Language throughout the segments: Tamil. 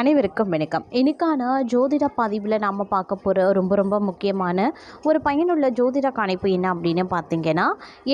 அனைவருக்கும் வணக்கம். இன்னைக்கான ஜோதிட பதிவில் நாம் பார்க்க போகிற ரொம்ப ரொம்ப முக்கியமான ஒரு பயனுள்ள ஜோதிட கணிப்பு என்ன அப்படின்னு பார்த்தீங்கன்னா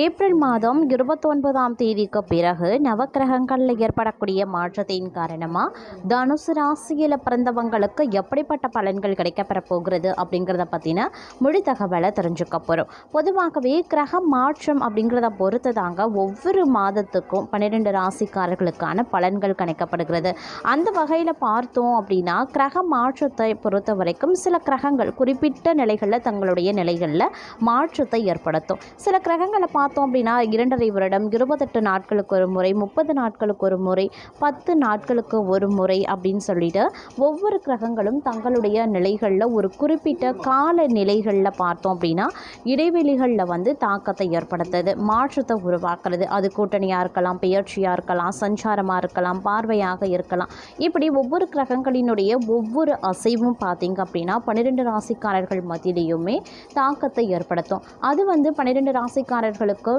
ஏப்ரல் மாதம் இருபத்தொன்பதாம் தேதிக்கு பிறகு நவக்கிரகங்களில் ஏற்படக்கூடிய மாற்றத்தின் காரணமாக தனுசு ராசியில் பிறந்தவங்களுக்கு எப்படிப்பட்ட பலன்கள் கிடைக்கப்பெற போகிறது அப்படிங்கிறத பற்றின மொழி தகவலை தெரிஞ்சுக்க போகிறோம் பொதுவாகவே கிரக மாற்றம் அப்படிங்கிறத பொறுத்து தாங்க ஒவ்வொரு மாதத்துக்கும் பன்னிரெண்டு ராசிக்காரர்களுக்கான பலன்கள் கணிக்கப்படுகிறது. அந்த வகையில் பார்த்து பார்த்தோம் அப்படின்னா கிரக மாற்றத்தை பொறுத்த வரைக்கும் சில கிரகங்கள் குறிப்பிட்ட நிலைகளில் தங்களுடைய நிலைகளில் மாற்றத்தை ஏற்படுத்தும். சில கிரகங்களை பார்த்தோம் அப்படின்னா இரண்டரை வருடம் இருபத்தெட்டு நாட்களுக்கு ஒரு முறை முப்பது நாட்களுக்கு ஒரு முறை பத்து நாட்களுக்கு ஒரு முறை அப்படின்னு சொல்லிட்டு ஒவ்வொரு கிரகங்களும் தங்களுடைய நிலைகளில் ஒரு குறிப்பிட்ட கால நிலைகளில் பார்த்தோம் அப்படின்னா இடைவெளிகளில் வந்து தாக்கத்தை ஏற்படுத்துது மாற்றத்தை உருவாக்குறது. அது கூட்டணியாக இருக்கலாம் பெயர்ச்சியாக இருக்கலாம் சஞ்சாரமாக இருக்கலாம் பார்வையாக இருக்கலாம். இப்படி ஒவ்வொரு கிரகங்களினுடைய ஒவ்வொரு அசைவும் பார்த்தீங்க அப்படின்னா பன்னிரெண்டு ராசிக்காரர்கள் மத்தியிலையுமே தாக்கத்தை ஏற்படுத்தும். அது வந்து பன்னிரெண்டு ராசிக்காரர்களுக்கு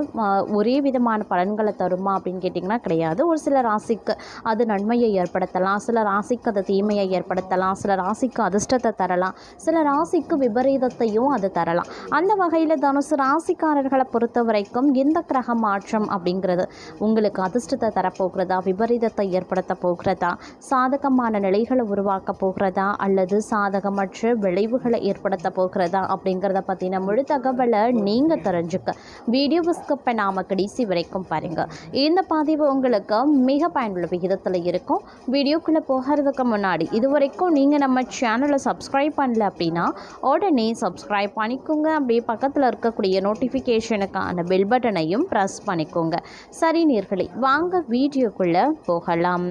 ஒரே விதமான பலன்களை தருமா அப்படின்னு கேட்டிங்கன்னா கிடையாது. ஒரு சில ராசிக்கு அது நன்மையை ஏற்படுத்தலாம். சில ராசிக்கு அது தீமையை ஏற்படுத்தலாம். சில ராசிக்கு அதிர்ஷ்டத்தை தரலாம். சில ராசிக்கு விபரீதத்தையும் அது தரலாம். அந்த வகையில் தனுசு ராசிக்காரர்களை பொறுத்த வரைக்கும் எந்த கிரக மாற்றம் அப்படிங்கிறது உங்களுக்கு அதிர்ஷ்டத்தை தரப்போகிறதா? விபரீதத்தை ஏற்படுத்த போகிறதா? சாதகமான நிலைகளை உருவாக்க போகிறதா அல்லது சாதகமற்ற விளைவுகளை ஏற்படுத்த போகிறதா அப்படிங்கிறத பற்றின முழு தகவலை நீங்கள் தெரிஞ்சுக்க. வீடியோவை ஸ்கிப் பண்ணாமல் கடைசி வரைக்கும் பாருங்கள் இந்த பதிவு உங்களுக்கு மிக பயனுள்ள விகிதத்தில் இருக்கும். வீடியோக்குள்ளே போகிறதுக்கு முன்னாடி இது வரைக்கும் நீங்கள் நம்ம சேனலை சப்ஸ்கிரைப் பண்ணல அப்படின்னா உடனே சப்ஸ்கிரைப் பண்ணிக்கோங்க. அப்படியே பக்கத்தில் இருக்கக்கூடிய நோட்டிஃபிகேஷனுக்கான பெல் பட்டனையும் ப்ரெஸ் பண்ணிக்கோங்க. சரி நீர்களை வாங்க வீடியோக்குள்ளே போகலாம்.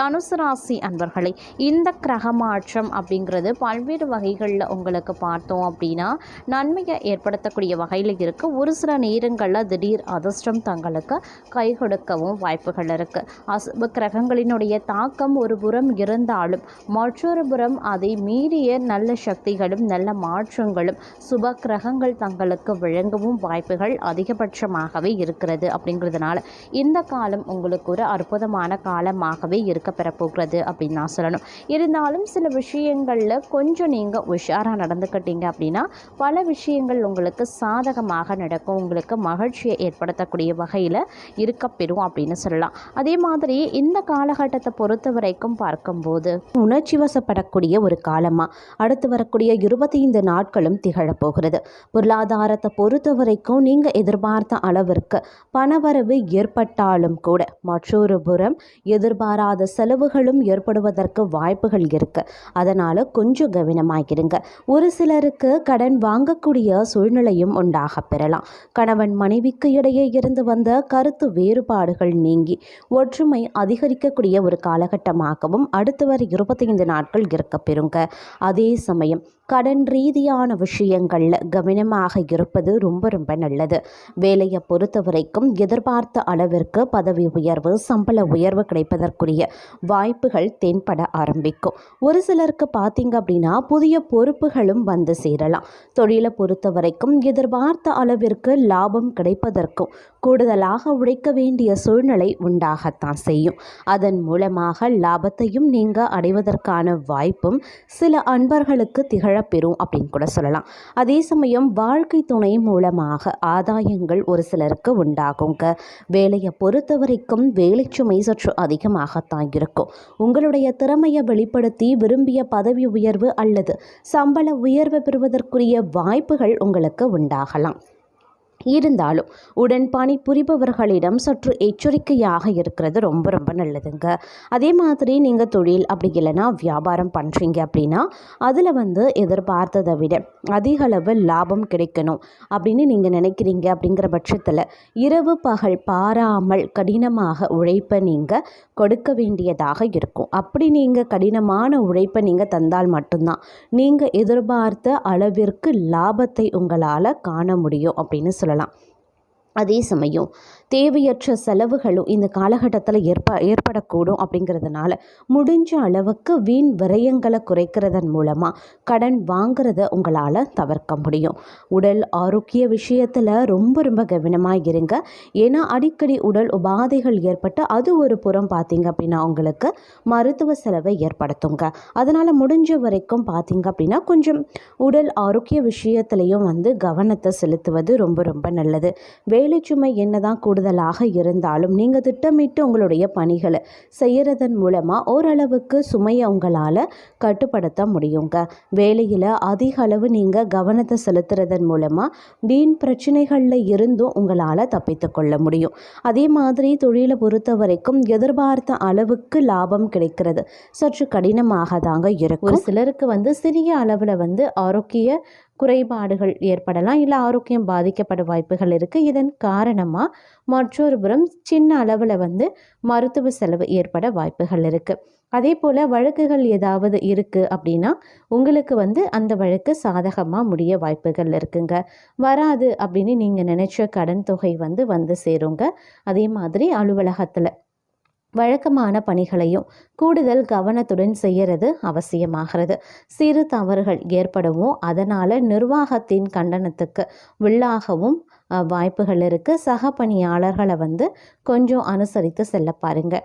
தனுசு ராசி அன்பர்களே இந்த கிரகமாற்றம் அப்படிங்கிறது பல்வேறு வகைகளில் உங்களுக்கு பார்த்தோம் அப்படின்னா நன்மையை ஏற்படுத்தக்கூடிய வகையில் இருக்குது ஒரு சில நேரங்களில் திடீர் அதிர்ஷ்டம் தங்களுக்கு கை கொடுக்கவும் வாய்ப்புகள் இருக்குது அசுப கிரகங்களினுடைய தாக்கம் ஒரு புறம் இருந்தாலும் மற்றொரு புறம் அதை மீறிய நல்ல சக்திகளும் நல்ல மாற்றங்களும் சுப கிரகங்கள் தங்களுக்கு வழங்கவும் வாய்ப்புகள் அதிகபட்சமாகவே இருக்கிறது அப்படிங்கிறதுனால இந்த காலம் உங்களுக்கு ஒரு அற்புதமான காலமாகவே இருக்க பெறப்போகிறது அப்படின்னு நான் சொல்லணும். இருந்தாலும் சில விஷயங்களில் கொஞ்சம் நீங்கள் உஷாராக நடந்துக்கிட்டீங்க அப்படின்னா பல விஷயங்கள் உங்களுக்கு சாதகமாக நடக்கும். உங்களுக்கு மகிழ்ச்சியை ஏற்படுத்தக்கூடிய வகையில் இருக்கப்பெறும் அப்படின்னு சொல்லலாம். அதே மாதிரி இந்த காலகட்டத்தை பொறுத்த வரைக்கும் பார்க்கும்போது உணர்ச்சி வசப்படக்கூடிய ஒரு காலமாக அடுத்து வரக்கூடிய இருபத்தைந்து நாட்களும் திகழப்போகிறது. பொருளாதாரத்தை பொறுத்த வரைக்கும் நீங்கள் எதிர்பார்த்த அளவிற்கு பணவரவு ஏற்பட்டாலும் கூட மற்றொரு புறம் எதிர்பாராத செலவுகளும் ஏற்படுவதற்கு வாய்ப்புகள் இருக்கு. அதனால் கொஞ்சம் கவனமாகிருங்க ஒரு சிலருக்கு கடன் வாங்கக்கூடிய சூழ்நிலையும் உண்டாக பெறலாம். கணவன் மனைவிக்கு இடையே இருந்து வந்த கருத்து வேறுபாடுகள் நீங்கி ஒற்றுமை அதிகரிக்கக்கூடிய ஒரு காலகட்டமாகவும் அடுத்து வர இருபத்தைந்து நாட்கள் இருக்க பெறுங்க. அதே சமயம் கடன் ரீதியான விஷயங்களில் கவனமாக இருப்பது ரொம்ப ரொம்ப நல்லது. வேலையை பொறுத்த வரைக்கும் எதிர்பார்த்த அளவிற்கு பதவி உயர்வு சம்பள உயர்வு கிடைப்பதற்குரிய வாய்ப்புகள் தென்பட ஆரம்பிக்கும். ஒரு சிலருக்கு பார்த்தீங்க அப்படின்னா புதிய பொறுப்புகளும் வந்து சேரலாம். தொழிலை பொறுத்த வரைக்கும் எதிர்பார்த்த அளவிற்கு லாபம் கிடைப்பதற்கும் கூடுதலாக உழைக்க வேண்டிய சூழ்நிலை உண்டாகத்தான் செய்யும். அதன் மூலமாக லாபத்தையும் நீங்கள் அடைவதற்கான வாய்ப்பும் சில அன்பர்களுக்கு திகழ பெறும் அப்படின்னு கூட சொல்லலாம். அதே சமயம் வாழ்க்கை துணை மூலமாக ஆதாயங்கள் ஒரு சிலருக்கு உண்டாகுங்க. வேலையை பொறுத்த வரைக்கும் வேலை சுமை சற்று அதிகமாகத்தான் இருக்கும். உங்களுடைய திறமையை வெளிப்படுத்தி விரும்பிய பதவி உயர்வு அல்லது சம்பள உயர்வு பெறுவதற்குரிய வாய்ப்புகள் உங்களுக்கு உண்டாகலாம். இருந்தாலும் உடன்பாணி புரிபவர்களிடம் சற்று எச்சரிக்கையாக இருக்கிறது ரொம்ப ரொம்ப நல்லதுங்க. அதே மாதிரி நீங்கள் தொழில் அப்படி இல்லைன்னா வியாபாரம் பண்ணுறீங்க அப்படின்னா அதில் வந்து எதிர்பார்த்ததை விட அதிக அளவு லாபம் கிடைக்கணும் அப்படின்னு நீங்கள் நினைக்கிறீங்க அப்படிங்கிற பட்சத்தில் இரவு பகல் பாராமல் கடினமாக உழைப்பை நீங்கள் கொடுக்க வேண்டியதாக இருக்கும். அப்படி நீங்கள் கடினமான உழைப்பை நீங்கள் தந்தால் மட்டும்தான் நீங்கள் எதிர்பார்த்த அளவிற்கு லாபத்தை உங்களால் காண முடியும் அப்படின்னு சொல்லலாம் அதே சமயம் தேவையற்ற செலவுகளும் இந்த காலகட்டத்தில் ஏற்ப ஏற்படக்கூடும் அப்படிங்கிறதுனால முடிஞ்ச அளவுக்கு வீண் விரயங்களை குறைக்கிறதன் மூலமாக கடன் வாங்குறத உங்களால் தவிர்க்க முடியும். உடல் ஆரோக்கிய விஷயத்தில் ரொம்ப ரொம்ப கவனமாக இருங்க. ஏன்னா அடிக்கடி உடல் உபாதைகள் ஏற்பட்டு அது ஒரு புறம் பார்த்தீங்க அப்படின்னா உங்களுக்கு மருத்துவ செலவை ஏற்படுத்துங்க. அதனால் முடிஞ்ச வரைக்கும் பார்த்தீங்க அப்படின்னா கொஞ்சம் உடல் ஆரோக்கிய விஷயத்துலையும் வந்து கவனத்தை செலுத்துவது ரொம்ப ரொம்ப நல்லது. வேலை சுமை என்னதான் கூடுதலாக இருந்தாலும் நீங்கள் திட்டமிட்டு உங்களுடைய பணிகளை செய்கிறதன் மூலமாக ஓரளவுக்கு சுமையை உங்களால் கட்டுப்படுத்த முடியுங்க. வேலையில் அதிக அளவு நீங்கள் கவனத்தை செலுத்துறதன் மூலமாக வீண் பிரச்சனைகளில் இருந்தும் உங்களால் தப்பித்து கொள்ள முடியும். அதே மாதிரி தொழிலை பொறுத்த வரைக்கும் எதிர்பார்த்த அளவுக்கு லாபம் கிடைக்கிறது. சற்று கடினமாக தாங்க இருக்கும். ஒரு சிலருக்கு வந்து சிறிய அளவில் வந்து ஆரோக்கிய குறைபாடுகள் ஏற்படலாம் இல்லை ஆரோக்கியம் பாதிக்கப்பட வாய்ப்புகள் இருக்குது இதன் காரணமாக மற்றொரு புறம் சின்ன அளவில் வந்து மருத்துவ செலவு ஏற்பட வாய்ப்புகள் இருக்குது அதே போல் வழக்குகள் ஏதாவது இருக்குது அப்படின்னா உங்களுக்கு வந்து அந்த வழக்கு சாதகமாக முடிய வாய்ப்புகள் இருக்குங்க. வராது அப்படின்னு நீங்கள் நினச்ச கடன் தொகை வந்து வந்து சேருங்க. அதே மாதிரி அலுவலகத்தில் வழக்கமான பணிகளையும் கூடுதல் கவனத்துடன் செய்கிறது அவசியமாகிறது. சிறு தவறுகள் ஏற்படவும் அதனால் நிர்வாகத்தின் கண்டனத்துக்கு உள்ளாகவும் வாய்ப்புகள் இருக்குது சக பணியாளர்களை வந்து கொஞ்சம் அனுசரித்து செல்ல பாருங்கள்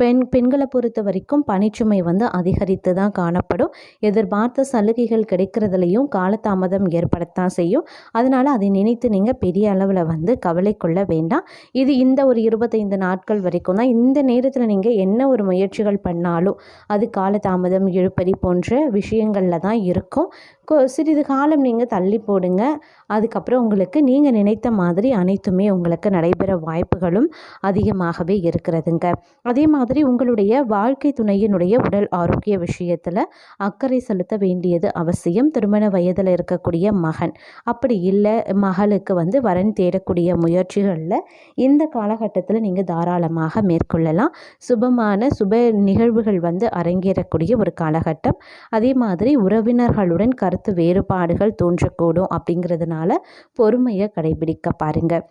பெண் பெண்களை பொறுத்த வரைக்கும் பணிச்சுமை வந்து அதிகரித்து தான் காணப்படும். எதிர்பார்த்த சலுகைகள் கிடைக்கிறதுலையும் காலதாமதம் ஏற்படத்தான் செய்யும். அதனால் அதை நினைத்து நீங்கள் பெரிய அளவில் வந்து கவலை கொள்ள வேண்டாம். இது இந்த ஒரு இருபத்தைந்து நாட்கள் வரைக்கும் தான் இந்த நேரத்தில் நீங்கள் என்ன ஒரு முயற்சிகள் பண்ணாலும் அது காலதாமதம் இழுப்பறி போன்ற விஷயங்களில் தான் இருக்கும். கொ சிறிது காலம் நீங்கள் தள்ளி போடுங்க. அதுக்கப்புறம் உங்களுக்கு நீங்கள் நினைத்த மாதிரி அனைத்துமே உங்களுக்கு நடைபெற வாய்ப்புகளும் அதிகமாகவே இருக்கிறதுங்க. அதே மாதிரி உங்களுடைய வாழ்க்கை துணையினுடைய உடல் ஆரோக்கிய விஷயத்தில் அக்கறை செலுத்த வேண்டியது அவசியம். திருமண வயதில் இருக்கக்கூடிய மகன். அப்படி இல்லை மகளுக்கு வந்து வரன் தேடக்கூடிய முயற்சிகளில் இந்த காலகட்டத்தில் நீங்கள் தாராளமாக மேற்கொள்ளலாம். சுபமான சுப நிகழ்வுகள் வந்து அரங்கேறக்கூடிய ஒரு காலகட்டம். அதே மாதிரி உறவினர்களுடன் கருத்து வேறுபாடுகள் தோன்றக்கூடும் அப்படிங்கிறதுனால பொறுமையை கடைபிடிக்க பாருங்கள்